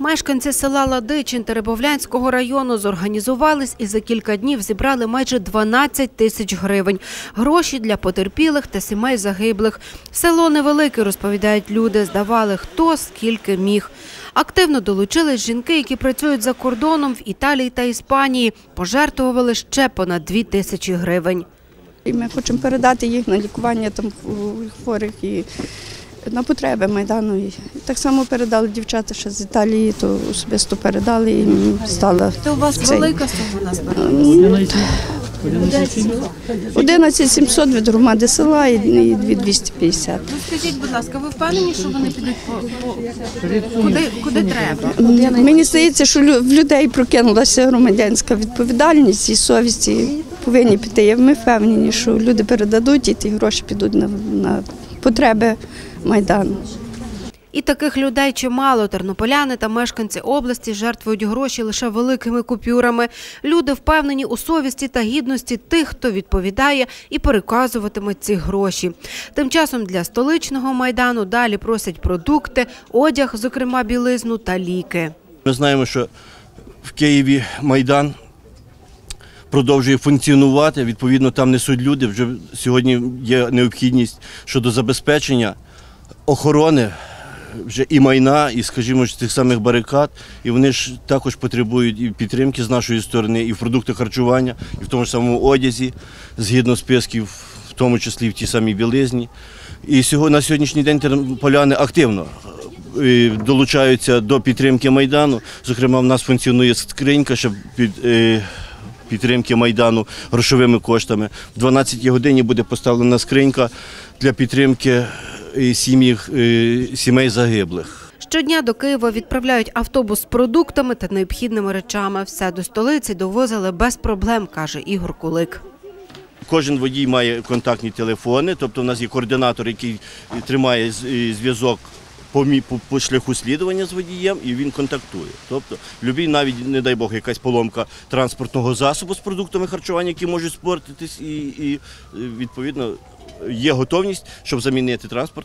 Мешканці села Ладичин Теребовлянського району зорганізувались і за кілька днів зібрали майже 12 тисяч гривень. Гроші для потерпілих та сімей загиблих. Село невелике, розповідають люди, здавали хто скільки міг. Активно долучились жінки, які працюють за кордоном в Італії та Іспанії. Пожертвували ще понад 2 тисячі гривень. Ми хочемо передати їх на лікування там хворих і на потреби Майдану. І так само передали дівчата ще з Італії, то особисто передали і стала. Це у вас Цей. велика сума назбиралася? 11 700 від громади села і і 250. Ну, скажіть, будь ласка, ви впевнені, що вони підуть по, по... Куди, куди треба? Мені здається, що в людей прокинулася громадянська відповідальність і совість і повинні піти. Ми впевнені, що люди передадуть і ті гроші підуть на, на потреби Майдану. І таких людей чимало. Тернополяни та мешканці області жертвують гроші лише великими купюрами. Люди впевнені у совісті та гідності тих, хто відповідає і переказуватиме ці гроші. Тим часом для столичного майдану далі просять продукти, одяг, зокрема білизну та ліки. Ми знаємо, що в Києві Майдан продовжує функціонувати. Відповідно, там несуть люди. Вже сьогодні є необхідність щодо забезпечення охорони вже і майна, і, скажімо, тих самих барикад. І вони ж також потребують і підтримки з нашої сторони, і в продуктах харчування, і в тому ж самому одязі, згідно списків, в тому числі в тій самій білизні. І на сьогоднішній день тернополяни активно е, долучаються до підтримки Майдану. Зокрема, в нас функціонує скринька, щоб під, е, підтримки Майдану грошовими коштами. В 12 годині буде поставлена скринька для підтримки е, сім'ї, е, сімей загиблих. Щодня до Києва відправляють автобус з продуктами та необхідними речами. Все до столиці довозили без проблем, каже Ігор Кулик. Кожен водій має контактні телефони, тобто в нас є координатор, який тримає е, зв'язок по, по, шляху слідування з водієм і він контактує. Тобто, любій, навіть, не дай Бог, якась поломка транспортного засобу з продуктами харчування, які можуть спортитись, і, і відповідно є готовність, щоб замінити транспорт